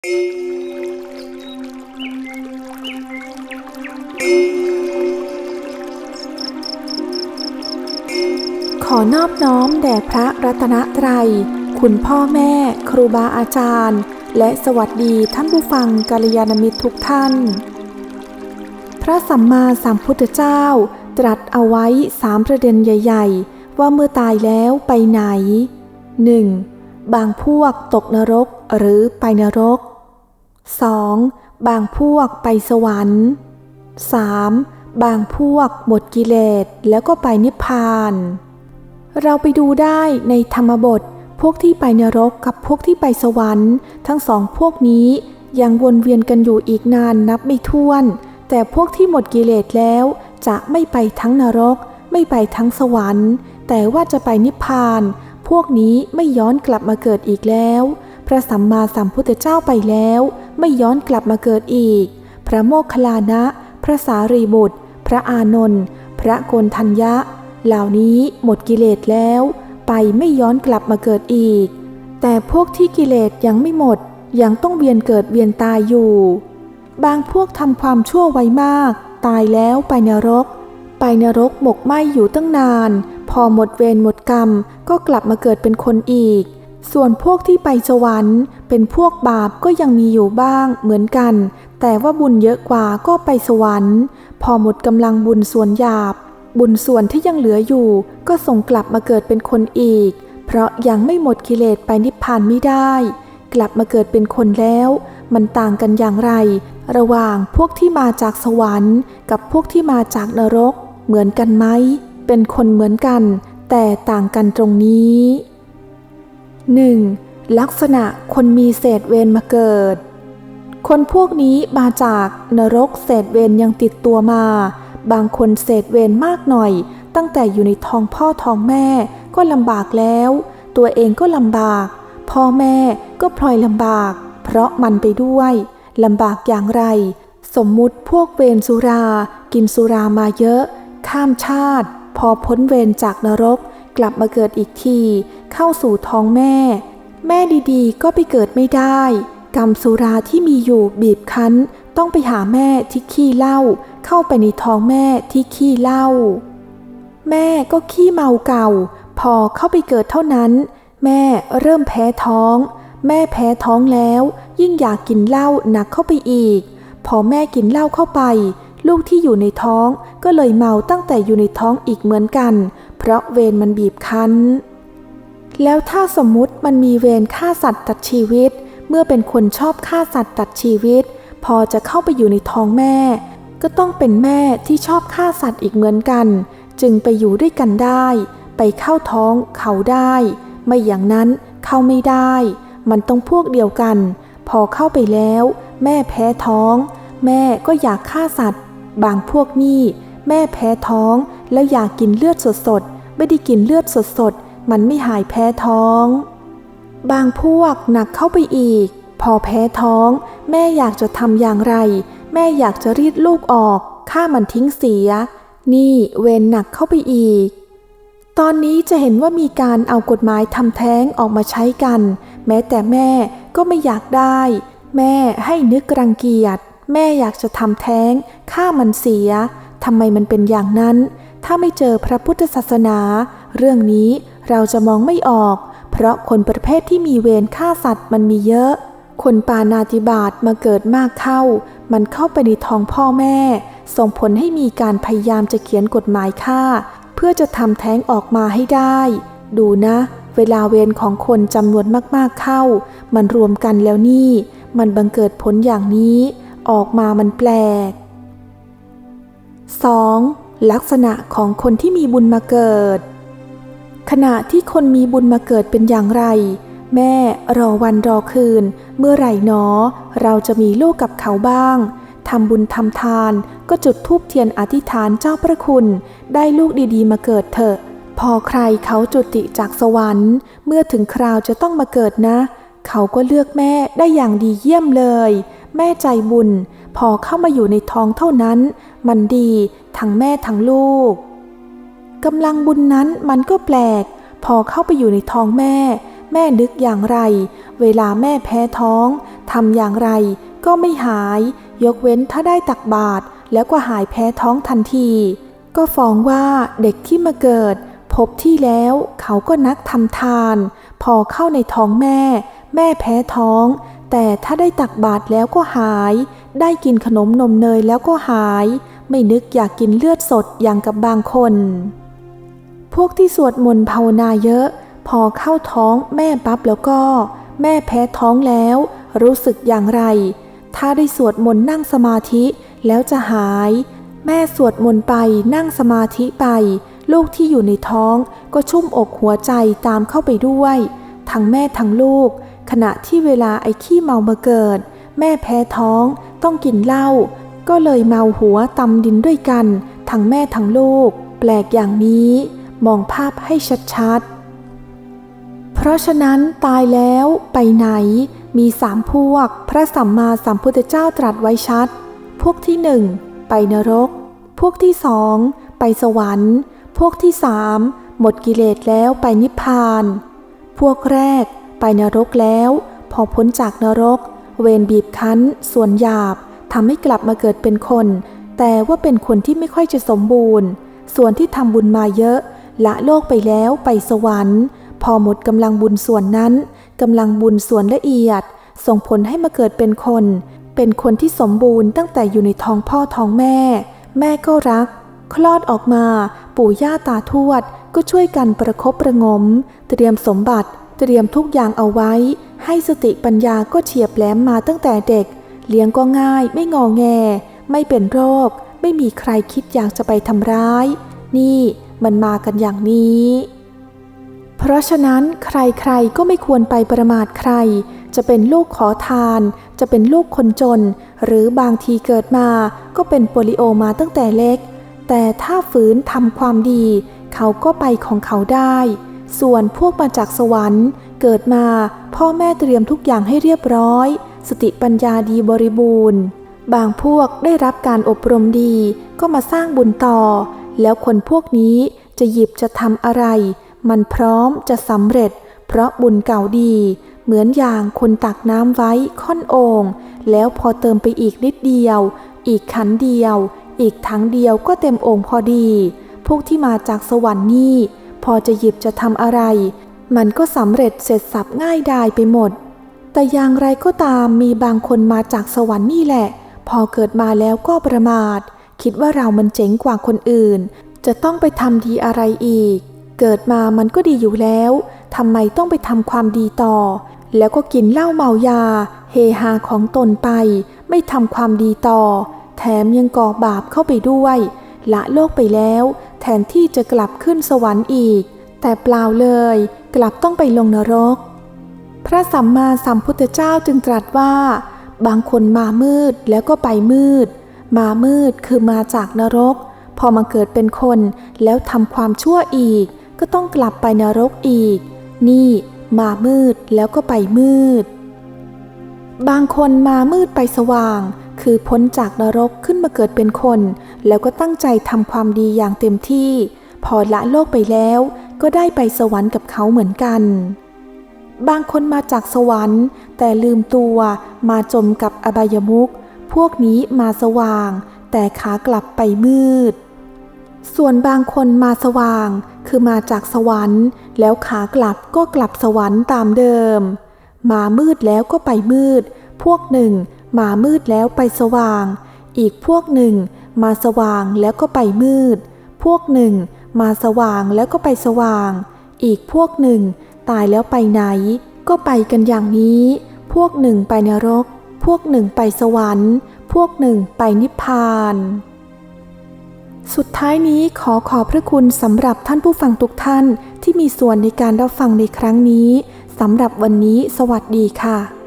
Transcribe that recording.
ขอนอบน้อมแด่พระรัตนตรัย คุณพ่อแม่ ครูบาอาจารย์ และสวัสดีท่านผู้ฟังกัลยาณมิตรทุกท่าน พระสัมมาสัมพุทธเจ้า ตรัสเอาไว้สามประเด็นใหญ่ ๆ ว่าเมื่อตายแล้วไปไหน 1. บางพวกตกนรกหรือไปนรก 2. บางพวกไปสวรรค์ 3. บางพวกหมดกิเลสแล้วก็ไปนิพพาน เราไปดูได้ในธรรมบท พวกที่ไปนรกกับพวกที่ไปสวรรค์ ทั้งสองพวกนี้ยังวนเวียนกันอยู่อีกนานนับไม่ถ้วน แต่พวกที่หมดกิเลสแล้วจะไม่ไปทั้งนรก ไม่ไปทั้งสวรรค์ แต่ว่าจะไปนิพพาน พวกนี้ไม่ย้อนกลับมาเกิดอีกแล้ว พระสัมมาสัมพุทธเจ้าไปแล้ว ไม่ย้อนกลับมาเกิดอีก พระโมคคัลลานะ พระสารีบุตร พระอานนท์พระโกนทัญญะ เหล่านี้หมดกิเลสแล้ว ไปไม่ย้อนกลับมาเกิดอีก แต่พวกที่กิเลสยังไม่หมด ยังต้องเวียนเกิดเวียนตายอยู่ บางพวกทำความชั่วไวมาก ตายแล้วไปนรก ไปนรกหมกไหมอยู่ตั้งนาน พอหมดเวรหมดกรรมก็กลับมาเกิดเป็นคนอีก ส่วนพวกที่ไปสวรรค์ เป็นพวกบาปก็ยังมีอยู่บ้างเหมือนกัน แต่ว่าบุญเยอะกว่าก็ไปสวรรค์ พอหมดกำลังบุญส่วนหยาบ บุญส่วนที่ยังเหลืออยู่ ก็ส่งกลับมาเกิดเป็นคนอีก เพราะยังไม่หมดกิเลสไปนิพพานไม่ได้ กลับมาเกิดเป็นคนแล้ว มันต่างกันอย่างไร ระหว่างพวกที่มาจากสวรรค์ กับพวกที่มาจากนรก เหมือนกันไหมเป็นคนเหมือนกัน แต่ต่างกันตรงนี้ 1. ลักษณะคนมีเศษเวรมาเกิด คนพวกนี้มาจากนรกเศษเวรยังติดตัวมา บางคนเศษเวรมากหน่อย ตั้งแต่อยู่ในท้องพ่อท้องแม่ก็ลำบากแล้ว ตัวเองก็ลำบาก พ่อแม่ก็พลอยลำบาก เพราะมันไปด้วยลำบากอย่างไร สมมุติพวกเวรสุรา กินสุรามาเยอะ ข้ามชาติ พอพ้นเวรจากนรก กลับมาเกิดอีกที เข้าสู่ท้องแม่ แม่ดีๆ ก็ไปเกิดไม่ได้ กรรมสุราที่มีอยู่บีบคั้น ต้องไปหาแม่ที่ขี้เหล้าเข้าไปในท้องแม่ที่ขี้เหล้าแม่ก็ขี้เมาเก่า พอเข้าไปเกิดเท่านั้น แม่เริ่มแพ้ท้อง แม่แพ้ท้องแล้ว ยิ่งอยากกินเหล้าหนักเข้าไปอีก พอแม่กินเหล้าเข้าไป ลูกที่อยู่ในท้องก็เลยเมาตั้งแต่อยู่ในท้องอีกเหมือนกัน ราะเวรมันบีบคั้น แล้วถ้าสมมุติมันมีเวรฆ่าสัตว์ตัดชีวิต เมื่อเป็นคนชอบฆ่าสัตว์ตัดชีวิต พอจะเข้าไปอยู่ในท้องแม่ ก็ต้องเป็นแม่ที่ชอบฆ่าสัตว์อีกเหมือนกัน จึงไปอยู่ด้วยกันได้ ไปเข้าท้องเขาได้ ไม่อย่างนั้นเข้าไม่ได้ มันต้องพวกเดียวกัน พอเข้าไปแล้ว แม่แพ้ท้อง แม่ก็อยากฆ่าสัตว์ บางพวกนี่แม่แพ้ท้องแล้วอยากกินเลือดสดๆ ไม่ได้กินเลือดสดๆ มันไม่หายแพ้ท้อง บางพวกหนักเข้าไปอีก พอแพ้ท้อง แม่อยากจะทำอย่างไร แม่อยากจะรีดลูกออกฆ่ามันทิ้งเสีย นี่เวรหนักเข้าไปอีก ตอนนี้จะเห็นว่ามีการเอากฎหมายทำแท้งออกมาใช้กัน แม้แต่แม่ก็ไม่อยากได้ แม่ให้นึกรังเกียจ แม่อยากจะทำแท้งฆ่ามันเสียทำไมมันเป็นอย่างนั้น ถ้าไม่เจอพระพุทธศาสนา เรื่องนี้เราจะมองไม่ออก เพราะคนประเภทที่มีเวรฆ่าสัตว์มันมีเยอะ คนปานาติบาตมาเกิดมากเข้า มันเข้าไปในท้องพ่อแม่ ส่งผลให้มีการพยายามจะเขียนกฎหมายฆ่า เพื่อจะทำแท้งออกมาให้ได้ ดูนะ เวลาเวรของคนจำนวนมากๆเข้า มันรวมกันแล้วนี่ มันบังเกิดผลอย่างนี้ ออกมามันแปลก 2. ลักษณะของคนที่มีบุญมาเกิด ขณะที่คนมีบุญมาเกิดเป็นอย่างไร แม่รอวันรอคืน เมื่อไหร่หนอ เราจะมีลูกกับเขาบ้างทำบุญทำทานก็จุดธูปเทียนอธิษฐานเจ้าพระคุณ ได้ลูกดีๆ มาเกิดเถอะ พอใครเขาจุติจากสวรรค์ เมื่อถึงคราวจะต้องมาเกิดนะ เขาก็เลือกแม่ได้อย่างดีเยี่ยมเลย แม่ใจบุญ พอเข้ามาอยู่ในท้องเท่านั้น มันดี ทั้งแม่ทั้งลูกกำลังบุญนั้นมันก็แปลก พอเข้าไปอยู่ในท้องแม่ แม่นึกอย่างไร เวลาแม่แพ้ท้องทำอย่างไรก็ไม่หาย ยกเว้นถ้าได้ตักบาตรแล้วก็หายแพ้ท้องทันที ก็ฟ้องว่าเด็กที่มาเกิด พบที่แล้วเขาก็นักทำทาน พอเข้าในท้องแม่ แม่แพ้ท้อง แต่ถ้าได้ตักบาตรแล้วก็หาย ได้กินขนมนมเนยแล้วก็หาย ไม่นึกอยากกินเลือดสดอย่างกับบางคน พวกที่สวดมนต์ภาวนาเยอะ พอเข้าท้องแม่ปั๊บแล้วก็ แม่แพ้ท้องแล้ว รู้สึกอย่างไร ถ้าได้สวดมนต์นั่งสมาธิแล้วจะหาย แม่สวดมนต์ไปนั่งสมาธิไป ลูกที่อยู่ในท้องก็ชุ่มอกหัวใจตามเข้าไปด้วย ทั้งแม่ทั้งลูก ขณะที่เวลาไอ้ขี้เมามาเกิด แม่แพ้ท้องต้องกินเหล้า ก็เลยเมาหัวตำดินด้วยกัน ทั้งแม่ทั้งลูก แปลกอย่างนี้ มองภาพให้ชัดๆ เพราะฉะนั้นตายแล้วไปไหน มีสามพวก พระสัมมาสัมพุทธเจ้าตรัสไว้ชัด พวกที่หนึ่งไปนรก พวกที่สองไปสวรรค์ พวกที่สามหมดกิเลสแล้วไปนิพพาน พวกแรกไปนรกแล้ว พอพ้นจากนรก เวรบีบคั้น ส่วนหยาบ ทำให้กลับมาเกิดเป็นคน แต่ว่าเป็นคนที่ไม่ค่อยจะสมบูรณ์ ส่วนที่ทำบุญมาเยอะ ละโลกไปแล้วไปสวรรค์ พอหมดกำลังบุญส่วนนั้นกำลังบุญส่วนละเอียด ส่งผลให้มาเกิดเป็นคน เป็นคนที่สมบูรณ์ตั้งแต่อยู่ในท้องพ่อท้องแม่ แม่ก็รัก คลอดออกมาปู่ย่าตาทวด ก็ช่วยกันประคบประงม เตรียมสมบัติ เตรียมทุกอย่างเอาไว้ ให้สติปัญญาก็เฉียบแหลมมาตั้งแต่เด็ก เลี้ยงก็ง่ายไม่งอแง ไม่เป็นโรค ไม่มีใครคิดอยากจะไปทำร้าย นี่มันมากันอย่างนี้ เพราะฉะนั้นใครๆก็ไม่ควรไปประมาทใคร จะเป็นลูกขอทาน จะเป็นลูกคนจน หรือบางทีเกิดมาก็เป็นโปลิโอมาตั้งแต่เล็ก แต่ถ้าฝืนทำความดี เขาก็ไปของเขาได้ ส่วนพวกมาจากสวรรค์ เกิดมาพ่อแม่เตรียมทุกอย่างให้เรียบร้อย สติปัญญาดีบริบูรณ์ บางพวกได้รับการอบรมดีก็มาสร้างบุญต่อ แล้วคนพวกนี้จะหยิบจะทำอะไร มันพร้อมจะสำเร็จ เพราะบุญเก่าดี เหมือนอย่างคนตักน้ำไว้ค่อนโอ่งแล้วพอเติมไปอีกนิดเดียว อีกขันเดียว อีกถังเดียวก็เต็มโอ่งพอดี พวกที่มาจากสวรรค์นี่พอจะหยิบจะทำอะไร มันก็สำเร็จเสร็จสับง่ายดายไปหมด แต่อย่างไรก็ตามมีบางคนมาจากสวรรค์นี่แหละ พอเกิดมาแล้วก็ประมาท คิดว่าเรามันเจ๋งกว่าคนอื่น จะต้องไปทำดีอะไรอีก เกิดมามันก็ดีอยู่แล้วทำไมต้องไปทำความดีต่อ แล้วก็กินเหล้าเมายา เฮฮาของตนไป ไม่ทำความดีต่อ แถมยังก่อบาปเข้าไปด้วย ละโลกไปแล้ว แทนที่จะกลับขึ้นสวรรค์อีก แต่เปล่าเลย กลับต้องไปลงนรก พระสัมมาสัมพุทธเจ้าจึงตรัสว่า บางคนมามืดแล้วก็ไปมืด มามืดคือมาจากนรก พอมาเกิดเป็นคนแล้วทำความชั่วอีก ก็ต้องกลับไปนรกอีก นี่มามืดแล้วก็ไปมืด บางคนมามืดไปสว่าง คือพ้นจากนรกขึ้นมาเกิดเป็นคน แล้วก็ตั้งใจทำความดีอย่างเต็มที่ พอละโลกไปแล้ว ก็ได้ไปสวรรค์กับเขาเหมือนกัน บางคนมาจากสวรรค์ แต่ลืมตัวมาจมกับอบายมุขพวกนี้มาสว่าง แต่ขากลับไปมืด ส่วนบางคนมาสว่าง คือมาจากสวรรค์ แล้วขากลับก็กลับสวรรค์ตามเดิม มามืดแล้วก็ไปมืด พวกหนึ่ง มามืดแล้วไปสว่าง อีกพวกหนึ่ง มาสว่างแล้วก็ไปมืด พวกหนึ่ง มาสว่างแล้วก็ไปสว่าง อีกพวกหนึ่ง ตายแล้วไปไหน ก็ไปกันอย่างนี้ พวกหนึ่งไปนรก พวกหนึ่งไปสวรรค์ พวกหนึ่งไปนิพพาน สุดท้ายนี้ขอขอบพระคุณสำหรับท่านผู้ฟังทุกท่านที่มีส่วนในการรับฟังในครั้งนี้สำหรับวันนี้ สวัสดีค่ะ